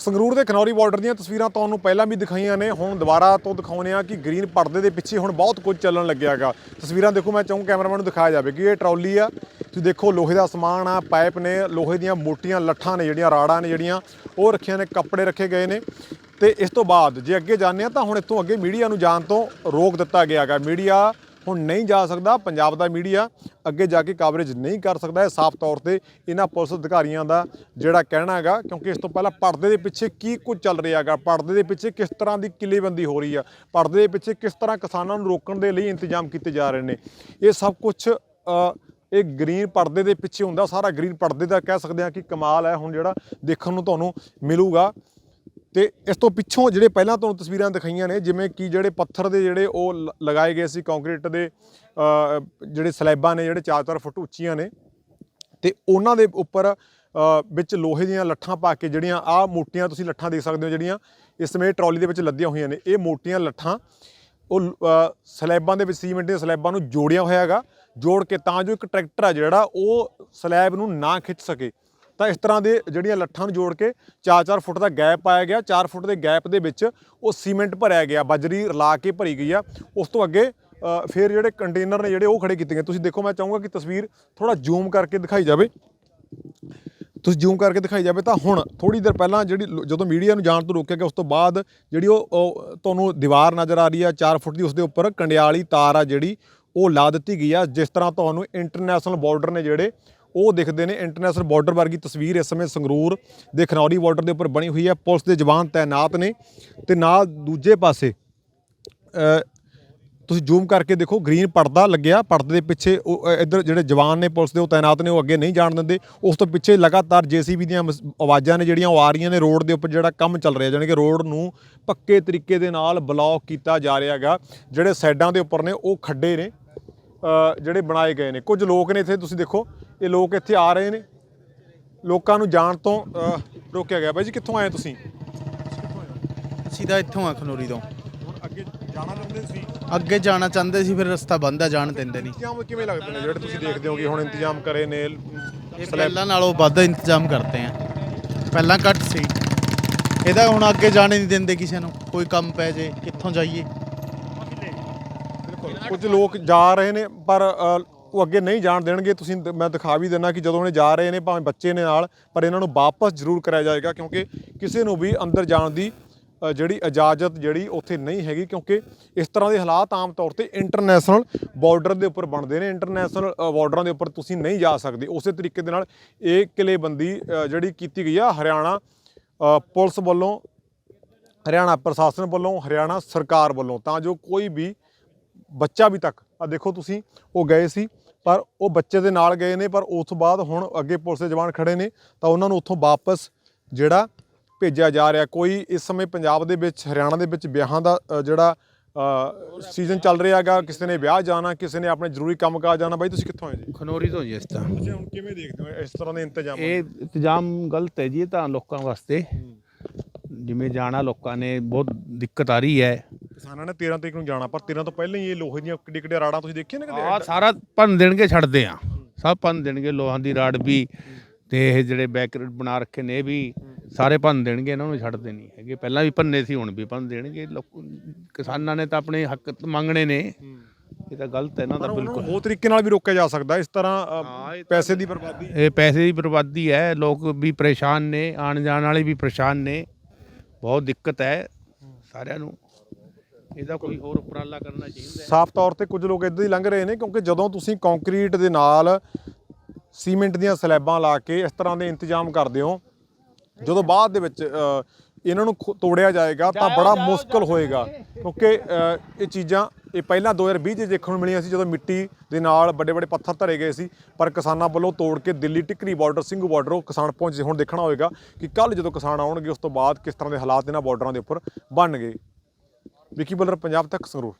ਸੰਗਰੂਰ ਦੇ ਖਨੌਰੀ ਬਾਰਡਰ ਦੀਆਂ ਤਸਵੀਰਾਂ ਤੁਹਾਨੂੰ ਪਹਿਲਾਂ ਵੀ ਦਿਖਾਈਆਂ ਨੇ। ਹੁਣ ਦੁਬਾਰਾ ਤੋਂ ਦਿਖਾਉਣੇ ਆ ਕਿ ਗ੍ਰੀਨ ਪਰਦੇ ਦੇ ਪਿੱਛੇ ਹੁਣ ਬਹੁਤ ਕੁਝ ਚੱਲਣ ਲੱਗਿਆਗਾ ਤਸਵੀਰਾਂ ਦੇਖੋ, ਮੈਂ ਚਾਹੂੰ ਕੈਮਰਾਮੈਨ ਨੂੰ ਦਿਖਾਇਆ ਜਾਵੇ ਕਿ ਇਹ ਟਰਾਲੀ ਆ। ਤੁਸੀਂ ਦੇਖੋ, ਲੋਹੇ ਦਾ ਸਮਾਨ ਆ, ਪਾਈਪ ਨੇ, ਲੋਹੇ ਦੀਆਂ ਮੋਟੀਆਂ ਲੱਠਾਂ ਨੇ ਜਿਹੜੀਆਂ, ਰਾੜਾਂ ਨੇ ਜਿਹੜੀਆਂ, ਉਹ ਰੱਖੀਆਂ ਨੇ, ਕੱਪੜੇ ਰੱਖੇ ਗਏ ਨੇ। ਤੇ ਇਸ ਤੋਂ ਬਾਅਦ ਜੇ ਅੱਗੇ ਜਾਂਦੇ ਆ ਤਾਂ ਹੁਣ ਇੱਥੋਂ ਅੱਗੇ ਮੀਡੀਆ ਨੂੰ ਜਾਣ ਤੋਂ ਰੋਕ ਦਿੱਤਾ ਗਿਆਗਾ ਮੀਡੀਆ ਹੁਣ ਨਹੀਂ ਜਾ ਸਕਦਾ, ਪੰਜਾਬ ਦਾ ਮੀਡੀਆ ਅੱਗੇ ਜਾ ਕੇ ਕਵਰੇਜ ਨਹੀਂ ਕਰ ਸਕਦਾ, ਇਹ ਸਾਫ਼ ਤੌਰ ਤੇ ਇਹਨਾਂ ਪੁਲਿਸ ਅਧਿਕਾਰੀਆਂ ਦਾ ਜਿਹੜਾ ਕਹਿਣਾ ਹੈਗਾ, ਕਿਉਂਕਿ ਇਸ ਤੋਂ ਪਹਿਲਾਂ ਪਰਦੇ ਦੇ ਪਿੱਛੇ ਕੀ ਕੁਝ ਚੱਲ ਰਿਹਾ ਹੈਗਾ, ਪਰਦੇ ਦੇ ਪਿੱਛੇ ਕਿਸ ਤਰ੍ਹਾਂ ਦੀ ਕਿੱਲੇਬੰਦੀ ਹੋ ਰਹੀ ਆ, ਪਰਦੇ ਦੇ ਪਿੱਛੇ ਕਿਸ ਤਰ੍ਹਾਂ ਕਿਸਾਨਾਂ ਨੂੰ ਰੋਕਣ ਦੇ ਲਈ ਇੰਤਜ਼ਾਮ ਕੀਤੇ ਜਾ ਰਹੇ ਨੇ, ਇਹ ਸਭ ਕੁਝ ਇਹ ਗ੍ਰੀਨ ਪਰਦੇ ਦੇ ਪਿੱਛੇ ਹੁੰਦਾ, ਸਾਰਾ ਗ੍ਰੀਨ ਪਰਦੇ ਦਾ ਕਹਿ ਸਕਦੇ ਆ ਕਿ ਕਮਾਲ ਹੈ, ਹੁਣ ਜਿਹੜਾ ਦੇਖਣ ਨੂੰ ਤੁਹਾਨੂੰ ਮਿਲੂਗਾ। ਤੇ ਇਸ ਤੋਂ ਪਿੱਛੋਂ ਜਿਹੜੇ ਪਹਿਲਾਂ ਤੁਹਾਨੂੰ ਤਸਵੀਰਾਂ ਦਿਖਾਈਆਂ ਨੇ, ਜਿਵੇਂ ਕਿ ਜਿਹੜੇ ਪੱਥਰ ਦੇ ਜਿਹੜੇ ਉਹ ਲ- ਲਗਾਏ ਗਏ ਸੀ ਕੰਕਰੀਟ ਦੇ ਜਿਹੜੇ ਸਲੈਬਾਂ ਨੇ, ਜਿਹੜੇ 4-4 ਫੁੱਟ ਉੱਚੀਆਂ ਨੇ, ਤੇ ਉਹਨਾਂ ਦੇ ਉੱਪਰ ਵਿੱਚ ਲੋਹੇ ਦੀਆਂ ਲੱਠਾਂ ਪਾ ਕੇ ਜਿਹੜੀਆਂ ਆਹ ਮੋਟੀਆਂ ਤੁਸੀਂ ਲੱਠਾਂ ਦੇਖ ਸਕਦੇ ਹੋ, ਜਿਹੜੀਆਂ ਇਸ ਸਮੇਂ ਟਰਾਲੀ ਦੇ ਵਿੱਚ ਲੱਦੀਆਂ ਹੋਈਆਂ ਨੇ, ਇਹ ਮੋਟੀਆਂ ਲੱਠਾਂ ਉਹ ਸਲੈਬਾਂ ਦੇ ਵਿੱਚ, ਸੀਮੈਂਟ ਦੀਆਂ ਸਲੈਬਾਂ ਨੂੰ ਜੋੜਿਆ ਹੋਇਆ ਹੈਗਾ, ਜੋੜ ਕੇ ਤਾਂ ਜੋ ਇੱਕ ਟਰੈਕਟਰ ਆ ਜਿਹੜਾ, ਉਹ ਸਲੈਬ ਨੂੰ ਨਾ ਖਿੱਚ ਸਕੇ। ਤਾਂ ਇਸ ਤਰ੍ਹਾਂ ਦੇ ਜਿਹੜੀਆਂ ਲੱਠਾਂ ਨੂੰ ਜੋੜ ਕੇ 4-4 ਫੁੱਟ ਦਾ ਗੈਪ ਪਾਇਆ ਗਿਆ 4 ਫੁੱਟ ਦੇ ਗੈਪ ਦੇ ਵਿੱਚ ਉਹ ਸੀਮੈਂਟ ਭਰਿਆ ਗਿਆ, ਬਜਰੀ ਰਲਾ ਕੇ ਭਰੀ ਗਈ ਆ। ਉਸ ਤੋਂ ਅੱਗੇ ਫਿਰ ਜਿਹੜੇ ਕੰਟੇਨਰ ਨੇ ਜਿਹੜੇ ਉਹ ਖੜੇ ਕੀਤੇ ਗਏ। ਤੁਸੀਂ ਦੇਖੋ, ਮੈਂ ਚਾਹੂੰਗਾ ਕਿ ਤਸਵੀਰ ਥੋੜਾ ਜ਼ੂਮ ਕਰਕੇ ਦਿਖਾਈ ਜਾਵੇ। ਤੁਸੀਂ ਜ਼ੂਮ ਕਰਕੇ ਦਿਖਾਈ ਜਾਵੇ ਤਾਂ ਹੁਣ ਥੋੜੀ ਦੇਰ ਪਹਿਲਾਂ ਜਿਹੜੀ ਜਦੋਂ ਮੀਡੀਆ ਨੂੰ ਜਾਣ ਤੋਂ ਰੋਕਿਆ ਗਿਆ, ਉਸ ਤੋਂ ਬਾਅਦ ਜਿਹੜੀ ਉਹ ਉਹ ਤੁਹਾਨੂੰ ਦੀਵਾਰ ਨਜ਼ਰ ਆ ਰਹੀ ਆ 4 ਫੁੱਟ ਦੀ, ਉਸ ਦੇ ਉੱਪਰ ਕੰਡਿਆਲੀ ਤਾਰ ਆ ਜਿਹੜੀ ਉਹ ਲਾ ਦਿੱਤੀ ਗਈ ਆ, ਜਿਸ ਤਰ੍ਹਾਂ ਤੁਹਾਨੂੰ ਇੰਟਰਨੈਸ਼ਨਲ ਬਾਰਡਰ ਨੇ ਜਿਹੜੇ ਉਹ ਦਿਖਦੇ ਨੇ ਇੰਟਰਨੈਸ਼ਨਲ ਬਾਰਡਰ ਵਰਗੀ ਤਸਵੀਰ, ਇਸ ਸਮੇਂ ਸੰਗਰੂਰ ਦੇ ਖਨੌਰੀ ਬਾਰਡਰ ਦੇ ਉੱਪਰ ਬਣੀ ਹੋਈ ਹੈ। ਪੁਲਿਸ ਦੇ ਜਵਾਨ ਤਾਇਨਾਤ ਨੇ ਤੇ ਨਾਲ ਦੂਜੇ ਪਾਸੇ ਤੁਸੀਂ ਜ਼ੂਮ ਕਰਕੇ ਦੇਖੋ, ਗ੍ਰੀਨ ਪਰਦਾ ਲੱਗਿਆ। ਪਰਦੇ ਦੇ ਪਿੱਛੇ ਉਹ ਇੱਧਰ ਜਿਹੜੇ ਜਵਾਨ ਨੇ ਪੁਲਿਸ ਦੇ, ਉਹ ਤਾਇਨਾਤ ਨੇ, ਉਹ ਅੱਗੇ ਨਹੀਂ ਜਾਣ ਦਿੰਦੇ। ਉਸ ਤੋਂ ਪਿੱਛੇ ਲਗਾਤਾਰ ਜੀਸੀਬੀ ਦੀਆਂ ਆਵਾਜ਼ਾਂ ਨੇ ਜਿਹੜੀਆਂ, ਉਹ ਆ ਰਹੀਆਂ ਨੇ ਰੋਡ ਦੇ ਉੱਪਰ ਜਿਹੜਾ ਕੰਮ ਚੱਲ ਰਿਹਾ। ਜਾਣੀ ਕਿ ਰੋਡ ਨੂੰ ਪੱਕੇ ਤਰੀਕੇ ਦੇ ਨਾਲ ਬਲੌਕ ਕੀਤਾ ਜਾ ਰਿਹਾ ਹੈਗਾ। ਜਿਹੜੇ ਸਾਈਡਾਂ ਦੇ ਉੱਪਰ ਨੇ, ਉਹ ਖੱਡੇ ਨੇ ਜਿਹੜੇ ਬਣਾਏ ਗਏ ਨੇ। ਕੁਝ ਲੋਕ ਨੇ ਇੱਥੇ, ਤੁਸੀਂ ਦੇਖੋ ਇਹ ਲੋਕ ਇੱਥੇ ਆ ਰਹੇ ਨੇ। ਲੋਕਾਂ ਨੂੰ ਜਾਣ ਤੋਂ ਰੋਕਿਆ ਗਿਆ। ਬਾਈ ਜੀ ਕਿੱਥੋਂ ਆਏ ਤੁਸੀਂ? ਤਾਂ ਇੱਥੋਂ ਆ ਖਨੋਰੀ ਤੋਂ। ਹੁਣ ਅੱਗੇ ਜਾਣਾ ਚਾਹੁੰਦੇ ਸੀ? ਅੱਗੇ ਜਾਣਾ ਚਾਹੁੰਦੇ ਸੀ ਫਿਰ ਰਸਤਾ ਬੰਦ ਆ ਜਾਣ ਦਿੰਦੇ ਨਹੀਂ। ਇੰਤਜ਼ਾਮ ਕਿਵੇਂ ਲੱਗਦੇ ਨੇ? ਜਿਹੜੇ ਤੁਸੀਂ ਦੇਖਦੇ ਹੋ ਕਿ ਹੁਣ ਇੰਤਜ਼ਾਮ ਕਰੇ ਨੇ ਇਹ ਪਹਿਲਾਂ ਨਾਲੋਂ ਵੱਧ ਇੰਤਜ਼ਾਮ ਕਰਦੇ ਆ। ਪਹਿਲਾਂ ਘੱਟ ਸੀ। ਇਹਦਾ ਹੁਣ ਅੱਗੇ ਜਾਣੇ ਨਹੀਂ ਦਿੰਦੇ ਕਿਸੇ ਨੂੰ। ਕੋਈ ਕੰਮ ਪੈ ਜੇ ਕਿੱਥੋਂ ਜਾਈਏ? ਕੁਝ ਲੋਕ ਜਾ ਰਹੇ ਨੇ ਪਰ ਉਹ ਅੱਗੇ ਨਹੀਂ ਜਾਣ ਦੇਣਗੇ, ਤੁਸੀਂ ਦ- ਮੈਂ ਦਿਖਾ ਵੀ ਦਿੰਦਾ ਕਿ ਜਦੋਂ ਇਹ ਜਾ ਰਹੇ ਨੇ, ਭਾਵੇਂ ਬੱਚੇ ਨੇ ਨਾਲ, ਪਰ ਇਹਨਾਂ ਨੂੰ ਵਾਪਸ ਜ਼ਰੂਰ ਕਰਾਇਆ ਜਾਏਗਾ, ਕਿਉਂਕਿ ਕਿਸੇ ਨੂੰ ਵੀ ਅੰਦਰ ਜਾਣ ਦੀ ਜਿਹੜੀ ਇਜਾਜ਼ਤ ਜਿਹੜੀ ਉੱਥੇ ਨਹੀਂ ਹੈਗੀ, ਕਿਉਂਕਿ ਇਸ ਤਰ੍ਹਾਂ ਦੇ ਹਾਲਾਤ ਆਮ ਤੌਰ ਤੇ ਇੰਟਰਨੈਸ਼ਨਲ ਬਾਰਡਰ ਦੇ ਉੱਪਰ ਬਣਦੇ ਨੇ। ਇੰਟਰਨੈਸ਼ਨਲ ਬਾਰਡਰਾਂ ਦੇ ਉੱਪਰ ਤੁਸੀਂ ਨਹੀਂ ਜਾ ਸਕਦੇ। ਉਸੇ ਤਰੀਕੇ ਦੇ ਨਾਲ ਇਹ ਕਿਲੇਬੰਦੀ ਜਿਹੜੀ ਕੀਤੀ ਗਈ ਆ, ਹਰਿਆਣਾ ਪੁਲਿਸ ਵੱਲੋਂ, ਹਰਿਆਣਾ ਪ੍ਰਸ਼ਾਸਨ ਵੱਲੋਂ, ਹਰਿਆਣਾ ਸਰਕਾਰ ਵੱਲੋਂ, ਤਾਂ ਜੋ ਕੋਈ ਵੀ ਬੱਚਾ ਵੀ ਤੱਕ ਆ ਦੇਖੋ ਤੁਸੀਂ ਉਹ ਗਏ ਸੀ ਪਰ ਉਹ ਬੱਚੇ ਦੇ ਨਾਲ ਗਏ ਨੇ ਪਰ ਉਸ ਤੋਂ ਬਾਅਦ ਹੁਣ ਅੱਗੇ ਪੁਲਿਸ ਦੇ ਜਵਾਨ ਖੜੇ ਨੇ ਤਾਂ ਉਹਨਾਂ ਨੂੰ ਉੱਥੋਂ ਵਾਪਸ ਜਿਹੜਾ ਭੇਜਿਆ ਜਾ ਰਿਹਾ। ਕੋਈ ਇਸ ਸਮੇਂ ਪੰਜਾਬ ਦੇ ਵਿੱਚ ਹਰਿਆਣਾ ਦੇ ਵਿੱਚ ਵਿਆਹਾਂ ਦਾ ਜਿਹੜਾ ਸੀਜ਼ਨ ਚੱਲ ਰਿਹਾ ਹੈਗਾ ਕਿਸੇ ਨੇ ਵਿਆਹ ਜਾਣਾ ਕਿਸੇ ਨੇ ਆਪਣੇ ਜ਼ਰੂਰੀ ਕੰਮਕਾਜ ਜਾਣਾ ਬਾਈ ਤੁਸੀਂ ਕਿੱਥੋਂ ਆਏ ਜੀ? ਖਨੋਰੀ ਤੋਂ ਜੀ ਇਸ ਤਾਂ ਤੁਸੀਂ ਹੁਣ ਕਿਵੇਂ ਦੇਖਦੇ ਹੋ ਇਸ ਤਰ੍ਹਾਂ ਦੇ ਇੰਤਜ਼ਾਮ? ਇਹ ਇੰਤਜ਼ਾਮ ਗਲਤ ਹੈ ਜੀ ਇਹ ਤਾਂ ਲੋਕਾਂ ਵਾਸਤੇ। ਜਿਵੇਂ ਜਾਣਾ ਲੋਕਾਂ ਨੇ ਬਹੁਤ ਦਿੱਕਤ ਆ ਰਹੀ ਹੈ। ਕਿਸਾਨਾਂ ਨੇ 13 ਤਰੀਕ ਨੂੰ ਜਾਣਾ ਪਰ 13 ਤੋਂ ਪਹਿਲਾਂ ਹੀ ਇਹ ਲੋਹੇ ਦੀਆਂ ਕਿੱਡੇ ਕਿੱਡੇ ਰਾੜਾਂ ਤੁਸੀਂ ਦੇਖੀਆਂ ਨੇ ਆ ਕਦੇ ਸਾਰਾ ਭੰਨ ਦੇਣਗੇ ਛੱਡਦੇ ਆ। ਸਭ ਭੰਨ ਦੇਣਗੇ ਲੋਹਾਂ ਦੀ ਰਾੜ ਵੀ ਤੇ ਇਹ ਜਿਹੜੇ ਬੈਕਰਡ ਬਣਾ ਰੱਖੇ ਨੇ ਇਹ ਵੀ ਸਾਰੇ ਭੰਨ ਦੇਣਗੇ ਇਹਨਾਂ ਨੂੰ ਛੱਡਦੇ ਨਹੀਂ ਹੈਗੇ। ਪਹਿਲਾਂ ਵੀ ਭੰਨੇ ਸੀ ਹੁਣ ਵੀ ਭੰਨ ਦੇਣਗੇ ਲੋਕ ਕਿਸਾਨਾਂ ਨੇ ਤਾਂ ਆਪਣੇ ਹੱਕ ਮੰਗਣੇ ਨੇ। ਇਹ ਤਾਂ ਗਲਤ ਹੈ ਇਹਨਾਂ ਪਰ ਦਾ ਉਹਨਾਂ ਨੂੰ ਬਿਲਕੁਲ। ਹੋਰ ਤਰੀਕੇ ਨਾਲ ਵੀ ਰੋਕਿਆ ਜਾ ਸਕਦਾ ਇਸ ਤਰ੍ਹਾਂ ਅ, ਹਾਂ, ਇਹ ਤਾਂ- ਪੈਸੇ ਦੀ ਬਰਬਾਦੀ। ਇਹ ਪੈਸੇ ਦੀ ਬਰਬਾਦੀ ਹੈ ਲੋਕ ਵੀ ਪਰੇਸ਼ਾਨ ਨੇ ਆਣ ਜਾਣ ਵਾਲੇ ਵੀ ਪਰੇਸ਼ਾਨ ਨੇ। ਬਹੁਤ ਦਿੱਕਤ ਹੈ ਸਾਰਿਆਂ ਨੂੰ। ਇਹਦਾ ਕੋਈ ਹੋਰ ਉਪਰਾਲਾ ਕਰਨਾ ਚਾਹੀਦਾ ਸਾਫ਼ ਤੌਰ ਤੇ ਕੁਝ ਲੋਕ ਇੱਦਾਂ ਹੀ ਲੰਘ ਰਹੇ ਨੇ ਕਿਉਂਕਿ ਜਦੋਂ ਤੁਸੀਂ ਕੰਕਰੀਟ ਦੇ ਨਾਲ ਸੀਮੈਂਟ ਦੀਆਂ ਸਲੈਬਾਂ ਲਾ ਕੇ ਇਸ ਤਰ੍ਹਾਂ ਦੇ ਇੰਤਜ਼ਾਮ ਕਰਦੇ ਹੋ ਜਦੋਂ ਬਾਅਦ ਦੇ ਵਿੱਚ ਇਹਨਾਂ ਨੂੰ ਤੋੜਿਆ ਜਾਏਗਾ ਤਾਂ ਬੜਾ ਮੁਸ਼ਕਲ ਹੋਏਗਾ। ਕਿਉਂਕਿ ਇਹ ਚੀਜ਼ਾਂ ਇਹ ਪਹਿਲਾਂ 2020 'ਚ ਦੇਖਣ ਨੂੰ ਮਿਲੀਆਂ ਸੀ ਜਦੋਂ ਮਿੱਟੀ ਦੇ ਨਾਲ ਵੱਡੇ ਵੱਡੇ ਪੱਥਰ ਧਰੇ ਗਏ ਸੀ ਪਰ ਕਿਸਾਨਾਂ ਵੱਲੋਂ ਤੋੜ ਕੇ ਦਿੱਲੀ ਟਿਕਰੀ ਬਾਰਡਰ ਸਿੰਘੂ ਬਾਰਡਰ ਉਹ ਕਿਸਾਨ ਪਹੁੰਚੇ ਹੁਣ ਦੇਖਣਾ ਹੋਏਗਾ ਕਿ ਕੱਲ ਜਦੋਂ ਕਿਸਾਨ ਆਉਣਗੇ ਉਸ ਤੋਂ ਬਾਅਦ ਕਿਸ ਤਰ੍ਹਾਂ ਦੇ ਹਾਲਾਤ ਇਹਨਾਂ ਬਾਰਡਰਾਂ ਦੇ ਉੱਪਰ ਬਣਨਗੇ। ਵਿਕੀ ਬਲਰ ਪੰਜਾਬ ਤੱਕ ਸੰਗਰੂਰ।